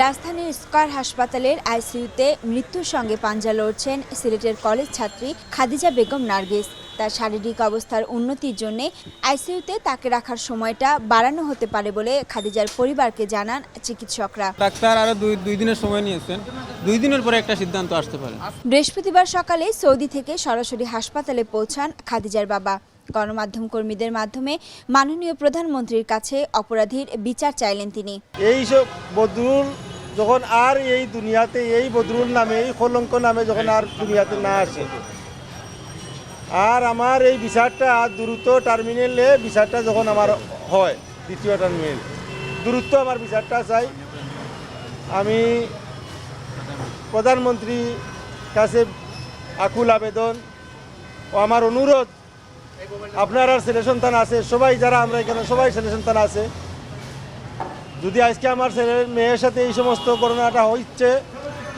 রাজধানীর স্কয়ার হাসপাতালের আইসিইউতে মৃত্যুর সঙ্গে পাঞ্জা লড়ছেন সিলেটের কলেজ ছাত্রী খাদিজা বেগম নার্গিস। তার শারীরিক অবস্থার উন্নতির জন্য আইসিইউতে তাকে রাখার সময়টা বাড়ানো হতে পারে বলে খাদিজার পরিবারকে জানান চিকিৎসকরা। ডাক্তার আরও দুই দুই দিনের সময় নিয়েছেন। দুই দিনের পরে একটা সিদ্ধান্ত আসতে পারে। বৃহস্পতিবার সকালে সৌদি থেকে সরাসরি হাসপাতালে পৌঁছান খাদিজার বাবা। গণমাধ্যম কর্মীদের মাধ্যমে মাননীয় প্রধানমন্ত্রীর কাছে অপরাধীর বিচার চাইলেন তিনি। এই সব বদরুল যখন আর এই দুনিয়াতে, এই বদরুল নামে, এই কলঙ্ক নামে যখন আর দুনিয়াতে না আসে। আর আমার এই বিচারটা দ্রুত টার্মিনালে বিচারটা যখন আমার হয়, দ্বিতীয় টার্মিনাল দ্রুত আমার বিচারটা চাই। আমি প্রধানমন্ত্রী কাছে আকুল আবেদন ও আমার অনুরোধ আপনার আর ছেলে সন্তান আছে সবাই যারা আমরা এখানে সবাই ছেলে সন্তান আছে। যদি আজকে আমার ছেলের মেয়ের সাথে এই সমস্ত করোনাটা হচ্ছে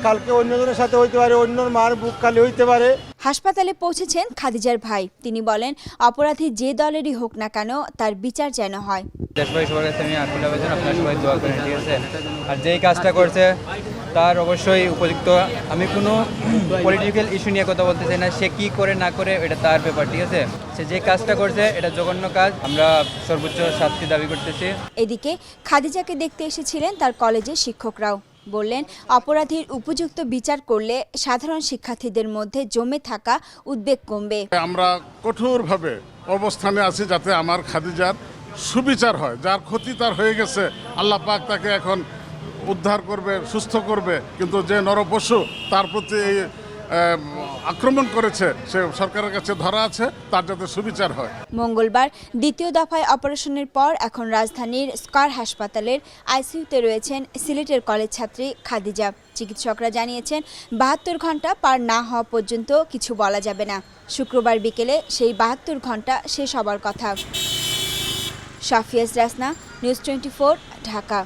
কালকে অন্যজনের সাথে হইতে পারে অন্য মার বুক খালি হইতে পারে। হাসপাতালে পৌঁছেছেন খাদিজার ভাই। তিনি বলেন অপরাধী যে দলেরই হোক না কেন তার বিচার যেন হয়। দেশবাসী সবার কাছে আমি আকুল আবেদন আপনারা সবাই দোয়া করেন ঠিক আছে? আর যেই কাজটা করছে তার অবশ্যই উপযুক্ত। আমি কোনো পলিটিক্যাল ইস্যু নিয়ে কথা বলতে চাই না সে কি করে না করে এটা তার ব্যাপার ঠিক আছে? সে যে কাজটা করছে এটা জঘন্য কাজ। আমরা সর্বোচ্চ শাস্তি দাবি করতেছি। এদিকে খাদিজাকে দেখতে এসেছিলেন তার কলেজের শিক্ষকরাও। বললেন অপরাধীর উপযুক্ত বিচার করলে সাধারণ শিক্ষার্থীদের মধ্যে জমে থাকা উদ্বেগ কমবে। আমরা কঠোরভাবে অবস্থানে আছি যাতে আমার খাদিজার সুবিচার হয় যার ক্ষতি তার হয়ে গেছে। আল্লাহ পাক তাকে এখন উদ্ধার করবে, সুস্থ করবে, কিন্তু যে নরপশু তার প্রতি এই আক্রমণ করেছে, সে সরকারের কাছে ধরা আছে, তার যাতে সুবিচার হয়। মঙ্গলবার দ্বিতীয় দফায় অপারেশনের পর এখন রাজধানীর স্কার হাসপাতালের আইসিইউতে রয়েছেন সিলেটের কলেজ ছাত্রী খাদিজা। চিকিৎসকরা জানিয়েছেন, বাহাত্তর ঘণ্টা পার না হওয়া পর্যন্ত কিছু বলা যাবে না। শুক্রবার বিকেলে সেই বাহাত্তর ঘণ্টা শেষ হবার কথা। Shafiaz Rasna, news twenty Dhaka.